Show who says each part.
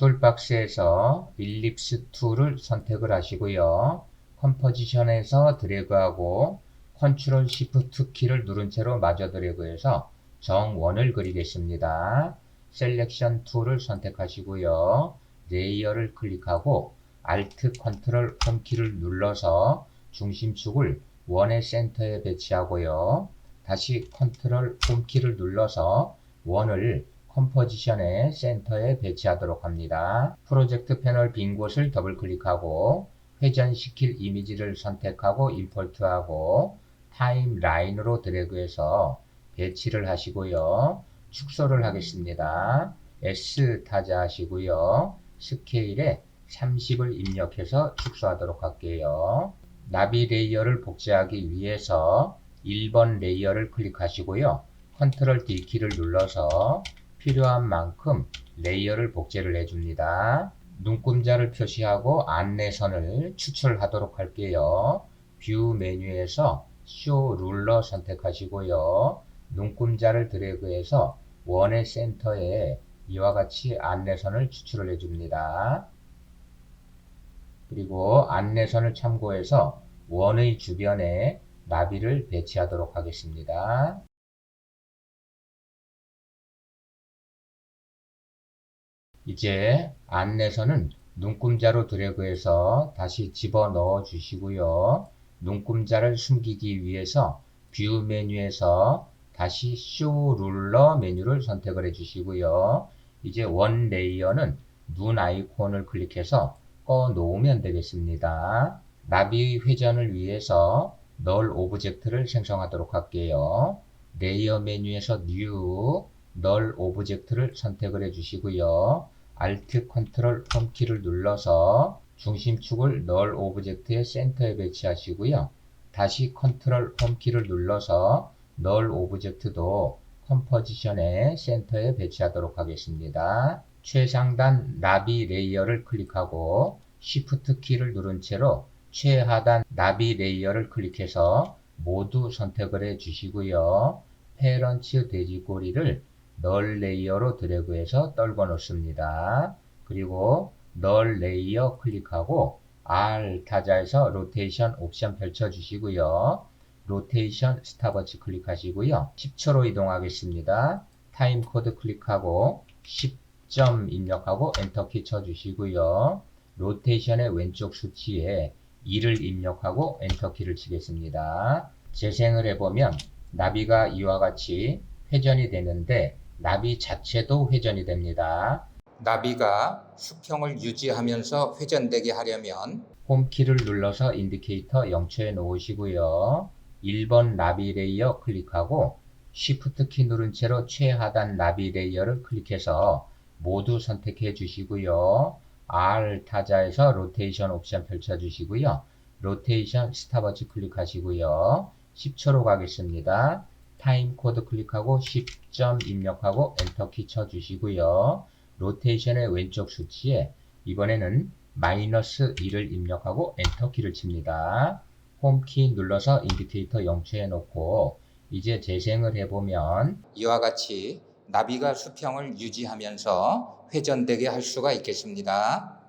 Speaker 1: 툴박스에서 일립스 툴을 선택을 하시고요. 컴포지션에서 드래그하고 컨트롤 시프트 키를 누른 채로 마저 드래그해서 정원을 그리겠습니다. 셀렉션 툴을 선택하시고요. 레이어를 클릭하고 Alt 컨트롤 홈 키를 눌러서 중심축을 원의 센터에 배치하고요. 다시 컨트롤 홈 키를 눌러서 원을 컴포지션의 센터에 배치하도록 합니다. 프로젝트 패널 빈 곳을 더블 클릭하고 회전시킬 이미지를 선택하고 임포트하고 타임라인으로 드래그해서 배치를 하시고요. 축소를 하겠습니다. S 타자 하시고요. 스케일에 30을 입력해서 축소하도록 할게요. 나비 레이어를 복제하기 위해서 1번 레이어를 클릭하시고요. 컨트롤 D 키를 눌러서 필요한 만큼 레이어를 복제를 해줍니다. 눈금자를 표시하고 안내선을 추출하도록 할게요. 뷰 메뉴에서 쇼 룰러 선택하시고요. 눈금자를 드래그해서 원의 센터에 이와 같이 안내선을 추출을 해줍니다. 그리고 안내선을 참고해서 원의 주변에 나비를 배치하도록 하겠습니다. 이제 안내선은 눈금자로 드래그해서 다시 집어 넣어 주시고요. 눈금자를 숨기기 위해서 뷰 메뉴에서 다시 쇼 룰러 메뉴를 선택을 해 주시고요. 이제 원 레이어는 눈 아이콘을 클릭해서 꺼 놓으면 되겠습니다. 나비 회전을 위해서 널 오브젝트를 생성하도록 할게요. 레이어 메뉴에서 뉴, 널 오브젝트를 선택을 해 주시고요. Alt 컨트롤 홈 키를 눌러서 중심축을 널 오브젝트의 센터에 배치하시고요. 다시 컨트롤 홈 키를 눌러서 널 오브젝트도 컴포지션의 센터에 배치하도록 하겠습니다. 최상단 나비 레이어를 클릭하고 Shift 키를 누른 채로 최하단 나비 레이어를 클릭해서 모두 선택을 해 주시고요. 페런츠 돼지꼬리를 널 레이어로 드래그해서 떨궈 놓습니다. 그리고 널 레이어 클릭하고 R 타자에서 로테이션 옵션 펼쳐 주시고요. 로테이션 스탑워치 클릭하시고요. 10초로 이동하겠습니다. 타임 코드 클릭하고 10점 입력하고 엔터키 쳐 주시고요. 로테이션의 왼쪽 수치에 2를 입력하고 엔터키를 치겠습니다. 재생을 해보면 나비가 이와 같이 회전이 되는데 나비 자체도 회전이 됩니다. 나비가 수평을 유지하면서 회전되게 하려면 홈키를 눌러서 인디케이터 0초에 놓으시고요. 1번 나비 레이어 클릭하고 Shift 키 누른 채로 최하단 나비 레이어를 클릭해서 모두 선택해 주시고요. R 타자에서 로테이션 옵션 펼쳐 주시고요. 로테이션 스탑워치 클릭하시고요. 10초로 가겠습니다. 타임 코드 클릭하고 10점 입력하고 엔터키 쳐 주시고요. 로테이션의 왼쪽 수치에 이번에는 마이너스 1을 입력하고 엔터키를 칩니다. 홈키 눌러서 인디케이터 0초에 놓고 이제 재생을 해보면 이와 같이 나비가 수평을 유지하면서 회전되게 할 수가 있겠습니다.